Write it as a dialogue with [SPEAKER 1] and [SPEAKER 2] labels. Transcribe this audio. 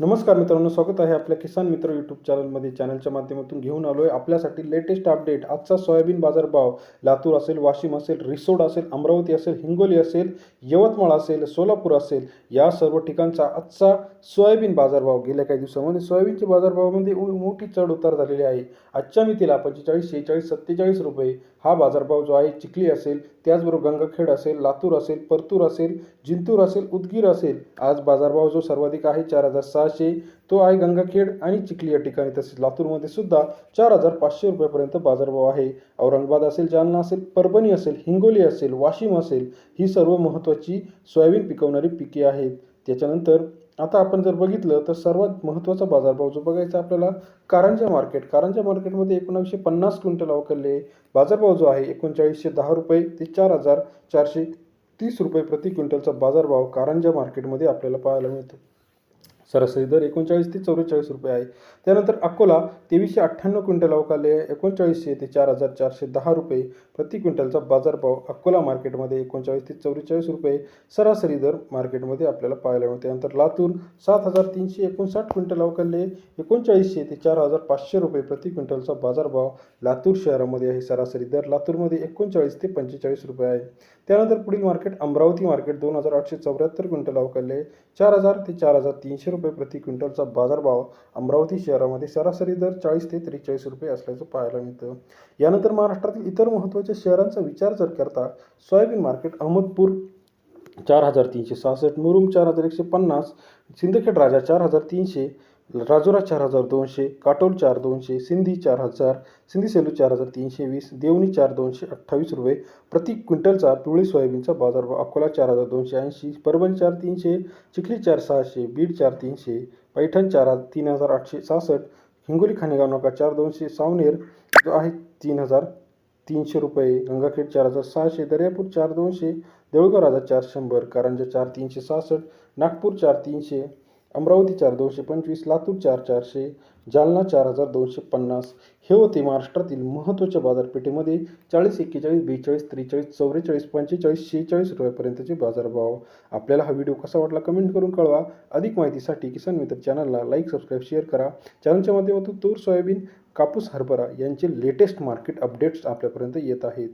[SPEAKER 1] नमस्कार मित्रांनो स्वागत आहे आपल्या किसान मित्र यूट्यूब चॅनलमध्ये चॅनलच्या माध्यमातून घेऊन आलो आहे आपल्यासाठी लेटेस्ट अपडेट आजचा सोयाबीन बाजारभाव लातूर असेल वाशिम असेल रिसोड असेल अमरावती असेल हिंगोली असेल यवतमाळ असेल सोलापूर असेल या सर्व ठिकाणचा आजचा सोयाबीन बाजारभाव गेल्या काही दिवसामध्ये सोयाबीनच्या बाजारभावामध्ये उ- मोठी चढ उतार झालेली आहे. आजच्या मितीला पंचेचाळीस शेहेचाळीस सत्तेचाळीस रुपये हा बाजारभाव जो आहे चिखली असेल त्याचबरोबर गंगाखेड असेल लातूर असेल परतूर असेल जिंतूर असेल उदगीर असेल आज बाजारभाव जो सर्वाधिक आहे चार हजार सहाशे तो आहे गंगाखेड आणि चिखली या ठिकाणी. तसेच लातूरमध्ये सुद्धा चार हजार पाचशे रुपयापर्यंत बाजारभाव आहे. औरंगाबाद असेल जालना असेल परभणी असेल हिंगोली असेल वाशिम असेल ही सर्व महत्त्वाची सोयाबीन पिकवणारी पिके आहेत. त्याच्यानंतर आता आपण जर बघितलं तर सर्वात महत्त्वाचा बाजारभाव जो बघायचा आपल्याला कारंजा मार्केट. कारंजा मार्केटमध्ये एकोणावीसशे पन्नास क्विंटल अवकलले बाजारभाव जो आहे एकोणचाळीसशे दहा रुपये ते चार हजार चारशे तीस रुपये प्रति क्विंटलचा बाजारभाव कारंजा मार्केटमध्ये आपल्याला पाहायला मिळतो. सरासरी दर एकोणचाळीस ते चौवेचाळीस रुपये आहे. त्यानंतर अकोला तेवीसशे अठ्ठ्याण्णव क्विंटल अवकाले एकोणचाळीसशे ते चार हजार चारशे दहा रुपये प्रति क्विंटलचा बाजारभाव अकोला मार्केटमध्ये एकोणचाळीस ते चौवेचाळीस रुपये सरासरी दर मार्केटमध्ये आपल्याला पाहायला मिळते. त्यानंतर लातूर सात हजार तीनशे एकोणसाठ क्विंटल अवकाले एकोणचाळीसशे ते चार हजार पाचशे रुपये प्रति क्विंटलचा बाजारभाव लातूर शहरामध्ये आहे. सरासरी दर लातूरमध्ये एकोणचाळीस ते पंचेचाळीस रुपये आहे. त्यानंतर पुढील मार्केट अमरावती मार्केट दोन हजार आठशे चौऱ्याहत्तर क्विंटल अवकाले चार हजार ते चार हजार तीनशे रुपये प्रति क्विंटलचा बाजारभाव अमरावती शहरामध्ये सरासरी दर चाळीस ते त्रेचाळीस रुपये असल्याचं पाहायला मिळतं. यानंतर महाराष्ट्रातील इतर महत्त्वाच्या शहरांचा विचार जर करता सोयाबीन मार्केट अहमदपूर चार हजार तीनशे सहासष्ट मुरुम चार हजार एकशे पन्नास सिंदखेड राजा चार हजार तीनशे राजुरा चार हजार दोनशे काटोल चार दोनशे सिंधी चार हजार सिंधी सेलू चार हजार तीनशे वीस देवणी चार दोनशे अठ्ठावीस रुपये प्रति क्विंटलचा पिवळी सोयाबीनचा बाजारभाव अकोला चार हजार दोनशे ऐंशी परभणी चार तीनशे चिखली चार सहाशे बीड चार तीनशे पैठण चार हजार तीन हजार आठशे सहासष्ट हिंगोली खानेगाव नौका चार दोनशे सावनेर जो आहे तीन हजार तीनशे रुपये गंगाखेड चार हजार सहाशे दर्यापूर चार दोनशे देऊळगाव राजा चार शंभर कारंजा चार तीनशे सहासष्ट नागपूर चार तीनशे अमरावती चार दोनशे पंचवीस लातूर चार चारशे जालना चार हजार दोनशे पन्नास हे होते महाराष्ट्रातील महत्त्वाच्या बाजारपेठेमध्ये चाळीस एक्केचाळीस बेचाळीस त्रेचाळीस चौवेचाळीस पंचेचाळीस शेहेचाळीस रुपयापर्यंतचे बाजारभाव आपल्याला हा व्हिडिओ कसा वाटला कमेंट करून कळवा. अधिक माहितीसाठी किसान मित्र चॅनलला लाईक सबस्क्राईब शेअर करा. चॅनलच्या माध्यमातून तूर सोयाबीन कापूस हरभरा यांचे लेटेस्ट मार्केट अपडेट्स आपल्यापर्यंत येत आहेत.